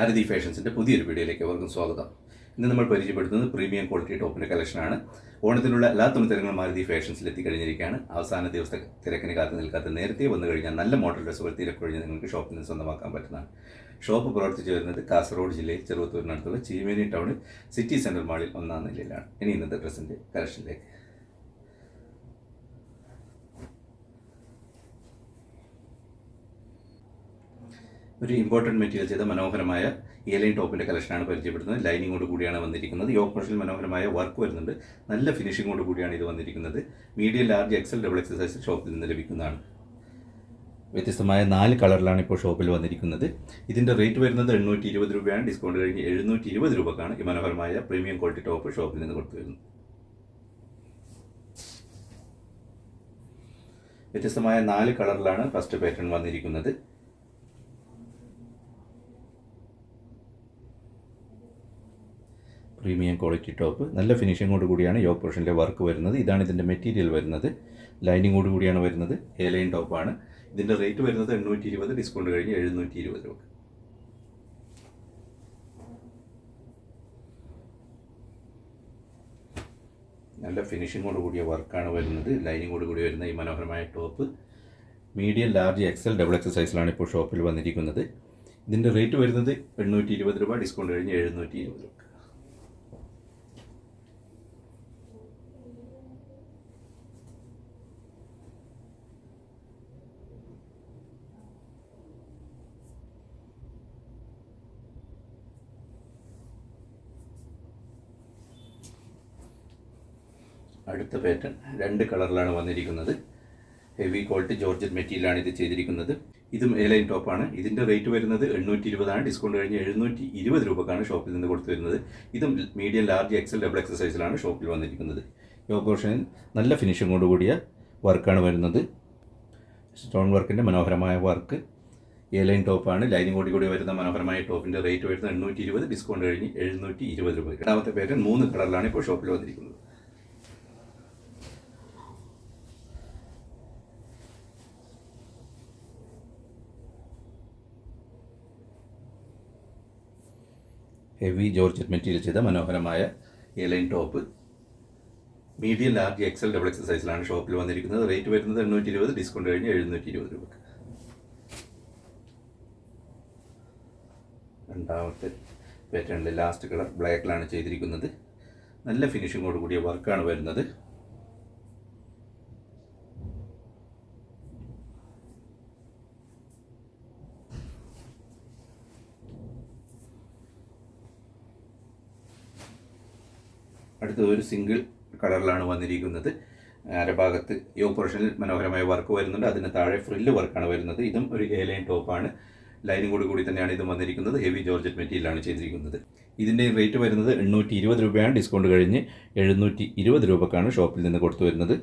ആരതി ഫാഷൻസിന്റെ പുതിയൊരു വീഡിയോയിലേക്ക് അവർക്കും സ്വാഗതം. ഇന്ന് നമ്മൾ പരിചയപ്പെടുത്തുന്നത് പ്രീമിയം ക്വാളിറ്റി ടോപ്പിന്റെ കളക്ഷനാണ്. ഓണത്തിനുള്ള എല്ലാ തുണിത്തരങ്ങളും മാരുതി ഫാഷൻസിൽ എത്തിക്കഴിഞ്ഞിരിക്കുകയാണ്. അവസാന ദിവസത്തെ തിരക്കിന് കാത്തു നിൽക്കാത്ത നേരത്തെ വന്നു കഴിഞ്ഞാൽ നല്ല മോഡൽ ഡ്രസ്സുകൾ തിരക്കൊഴിഞ്ഞ് നിങ്ങൾക്ക് ഷോപ്പിൽ നിന്ന് സ്വന്തമാക്കാൻ പറ്റുന്നതാണ്. ഷോപ്പ് പ്രവർത്തിച്ചു വരുന്നത് കാസർഗോഡ് ജില്ലയിൽ ചെറുവത്തൂരിനടുത്തുള്ള ചീമേനി ടൗണിൽ സിറ്റി സെൻട്രൽ മാളിൽ ഒന്നാം നിലയിലാണ്. ഇനി ഇന്നത്തെ ഡ്രസ്സിന്റെ കളക്ഷനിലേക്ക് ഒരു ഇമ്പോർട്ടന്റ് മെറ്റീരിയൽ ചെയ്ത മനോഹരമായ ഏലൈൻ ടോപ്പിന്റെ കളക്ഷനാണ് പരിചയപ്പെടുത്തുന്നത് ലൈനിങ്ങോട് കൂടിയാണ് വന്നിരിക്കുന്നത്. യോഗ പോർഷനിൽ മനോഹരമായ വർക്ക് വരുന്നുണ്ട്. നല്ല ഫിനിഷിങ്ങോട് കൂടിയാണ് ഇത് വന്നിരിക്കുന്നത്. Medium large XL double XL size ഷോപ്പിൽ നിന്ന് ലഭിക്കുന്നതാണ്. വ്യത്യസ്തമായ നാല് കളറിലാണ് ഇപ്പോൾ ഷോപ്പിൽ വന്നിരിക്കുന്നത്. ഇതിന്റെ റേറ്റ് വരുന്നത് എണ്ണൂറ്റി ഇരുപത് രൂപയാണ്. ഡിസ്കൗണ്ട് കഴിഞ്ഞ് എഴുന്നൂറ്റി ഇരുപത് രൂപക്കാണ് ഈ മനോഹരമായ പ്രീമിയം ക്വാളിറ്റി ടോപ്പ് ഷോപ്പിൽ നിന്ന് കൊടുത്തു വരുന്നത്. വ്യത്യസ്തമായ നാല് കളറിലാണ് ഫസ്റ്റ് പാറ്റേൺ വന്നിരിക്കുന്നത്. Premium quality top. നല്ല ഫിനിഷിങ്ങോട് കൂടിയാണ് യോക്ക് പോർഷന്റെ വർക്ക് വരുന്നത്. ഇതാണ് ഇതിന്റെ മെറ്റീരിയൽ വരുന്നത്. ലൈനിങ്ങോട് കൂടിയാണ് വരുന്നത്. എ ലൈൻ ടോപ്പാണ്. ഇതിന്റെ റേറ്റ് വരുന്നത് എണ്ണൂറ്റി ഇരുപത് ഡിസ്കൗണ്ട് കഴിഞ്ഞ് എഴുന്നൂറ്റി ഇരുപത് രൂപ. നല്ല ഫിനിഷിങ്ങോട് കൂടിയ വർക്കാണ് വരുന്നത്. ലൈനിങ്ങോട് കൂടി വരുന്ന ഈ മനോഹരമായ top. Medium large XL double XL സൈസിലാണ് ഇപ്പോൾ ഷോപ്പിൽ വന്നിരിക്കുന്നത്. ഇതിന്റെ റേറ്റ് വരുന്നത് എണ്ണൂറ്റി ഇരുപത് രൂപ ഡിസ്കൗണ്ട് കഴിഞ്ഞ് എഴുന്നൂറ്റി ഇരുപത് രൂപ. അടുത്ത പാറ്റേൺ രണ്ട് കളറിലാണ് വന്നിരിക്കുന്നത്. ഹെവി ക്വാളിറ്റി ജോർജറ്റ് മെറ്റീരിയലാണ് ഇത് ചെയ്തിരിക്കുന്നത്. ഇതും എ ലൈൻ ടോപ്പാണ് ഇതിന്റെ റേറ്റ് വരുന്നത് എണ്ണൂറ്റി ഇരുപതാണ് ഡിസ്കൗണ്ട് കഴിഞ്ഞ് എഴുന്നൂറ്റി ഇരുപത് രൂപക്കാണ് ഷോപ്പിൽ നിന്ന് കൊടുത്തു വരുന്നത്. ഇതും മീഡിയം ലാർജ് എക്സൽ ഡബിൾ എക്സസൈസിലാണ് ഷോപ്പിൽ വന്നിരിക്കുന്നത്. യോഗോഷൻ നല്ല ഫിനിഷിങ്ങോട് കൂടിയ വർക്കാണ് വരുന്നത്. സ്റ്റോൺ വർക്കിന്റെ മനോഹരമായ വർക്ക് എ ലൈൻ ടോപ്പാണ് ലൈനിങ് കൂടി കൂടി വരുന്ന മനോഹരമായ ടോപ്പിന്റെ റേറ്റ് വരുന്നത് എണ്ണൂറ്റി ഇരുപത് ഡിസ്കൗണ്ട് കഴിഞ്ഞ് എഴുന്നൂറ്റി ഇരുപത് രൂപ. രണ്ടാമത്തെ പേര് മൂന്ന് കളറിലാണ് ഇപ്പോൾ ഷോപ്പിൽ വന്നിരിക്കുന്നത്. ഹെവി ജോർജറ്റ് മെറ്റീരിയൽ ചെയ്ത മനോഹരമായ A line top medium large XL double XL സൈസിലാണ് ഷോപ്പിൽ വന്നിരിക്കുന്നത്. റേറ്റ് വരുന്നത് എണ്ണൂറ്റി ഇരുപത് ഡിസ്കൗണ്ട് കഴിഞ്ഞ് എഴുന്നൂറ്റി ഇരുപത് രൂപ രണ്ടാമത്തെ പാറ്റേണിൽ ലാസ്റ്റ് കളർ ബ്ലാക്കിലാണ് ചെയ്തിരിക്കുന്നത്. നല്ല ഫിനിഷിങ്ങോട് കൂടിയ വർക്കാണ് വരുന്നത്. അടുത്ത ഒരു സിംഗിൾ കളറിലാണ് വന്നിരിക്കുന്നത്. അരഭാഗത്ത് യോ പോർഷനിൽ മനോഹരമായ വർക്ക് വരുന്നുണ്ട്. അതിന് താഴെ ഫ്രില്ല് വർക്കാണ് വരുന്നത്. ഇതും ഒരു എ ലൈൻ ടോപ്പാണ് ലൈനും കൂടി കൂടി തന്നെയാണ് ഇതും വന്നിരിക്കുന്നത്. ഹെവി ജോർജറ്റ് മെറ്റീരിയലാണ് ചെയ്തിരിക്കുന്നത്. ഇതിന്റെ റേറ്റ് വരുന്നത് എണ്ണൂറ്റി ഇരുപത് രൂപയാണ്. ഡിസ്കൗണ്ട് കഴിഞ്ഞ് എഴുന്നൂറ്റി ഇരുപത് രൂപക്കാണ് ഷോപ്പിൽ നിന്ന് കൊടുത്തു വരുന്നത്.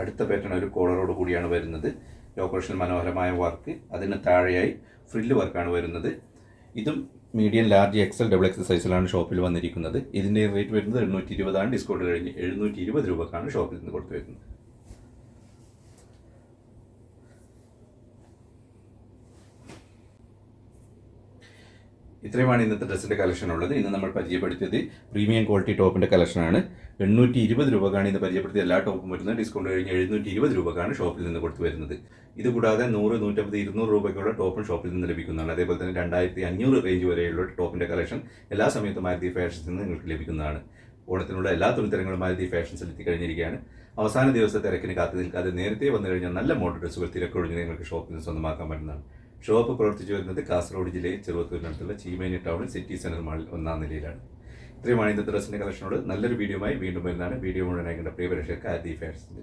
അടുത്ത പാറ്റേൺ ഒരു കോളറോട് കൂടിയാണ് വരുന്നത്. ലോക്കോഷൻ മനോഹരമായ വർക്ക് അതിന് താഴെയായി ഫ്രില്ല് വർക്കാണ് വരുന്നത്. ഇതും medium large XL double XL സൈസിലാണ് ഷോപ്പിൽ വന്നിരിക്കുന്നത്. ഇതിന്റെ റേറ്റ് വരുന്നത് എണ്ണൂറ്റി ഇരുപതാണ് ഡിസ്കൗണ്ട് കഴിഞ്ഞ് എഴുന്നൂറ്റി ഇരുപത് രൂപക്കാണ് ഷോപ്പിൽ നിന്ന് കൊടുത്തു വരുന്നത് ഇത്രയുമാണ് ഇന്നത്തെ ഡ്രസ്സിന്റെ കളക്ഷൻ ഉള്ളത്. ഇന്ന് നമ്മൾ പരിചയപ്പെടുത്തിയത് പ്രീമിയം ക്വാളിറ്റി ടോപ്പിന്റെ കളക്ഷനാണ് എണ്ണൂറ്റി ഇരുപത് രൂപക്കാണ് ഇന്ന് പരിചയപ്പെടുത്തിയ എല്ലാ ടോപ്പും വരുന്നത്. ഡിസ്കൗണ്ട് കഴിഞ്ഞ് എഴുന്നൂറ്റി ഇരുപത് രൂപക്കാണ് ഷോപ്പിൽ നിന്ന് കൊടുത്തു വരുന്നത്. ഇത് കൂടാതെ നൂറ് നൂറ്റമ്പത് ഇരുന്നൂറ് രൂപയ്ക്കുള്ള ടോപ്പും ഷോപ്പിൽ നിന്ന് ലഭിക്കുന്നതാണ്. അതേപോലെ തന്നെ രണ്ടായിരത്തി അഞ്ഞൂറ് റേഞ്ച് വരെയുള്ള ടോപ്പിന്റെ കളക്ഷൻ എല്ലാ സമയത്തും മാരുതി ഫാഷൻസിൽ നിന്ന് നിങ്ങൾക്ക് ലഭിക്കുന്നതാണ്. ഓണത്തിനുള്ള എല്ലാ തുണിത്തരങ്ങളും മാരുതി ഫാഷൻസിൽ എത്തിക്കഴിഞ്ഞിരിക്കുകയാണ്. അവസാന ദിവസത്തെ തിരക്കിന് കാത്തു നിൽക്കാതെ നേരത്തെ വന്നു കഴിഞ്ഞാൽ നല്ല മോഡൽ ഡ്രസ്സുകൾ തിരക്കൊഴിഞ്ഞ് നിങ്ങൾക്ക് ഷോപ്പിൽ നിന്ന് സ്വന്തമാക്കാൻ പറ്റുന്നതാണ്. ഷോപ്പ് പ്രവർത്തിച്ചു വരുന്നത് കാസർഗോഡ് ജില്ലയിൽ ചെറുവത്തൂരിനടുത്തുള്ള ചീമേനി ടൗണിൽ സിറ്റി സെന്റർ മാളിൽ ഒന്നാം നിലയിലാണ്. ഇത്രയുമാണ് ഇന്നത്തെ ഡ്രസ്സിന്റെ കളക്ഷനോട്. നല്ലൊരു വീഡിയോയുമായി വീണ്ടും വരുന്നതാണ്. വീഡിയോ മുഴുവനായി കണ്ട പ്രിയപരക്ഷകർക്ക് ആദ്യ ഫാഷൻസിന്റെ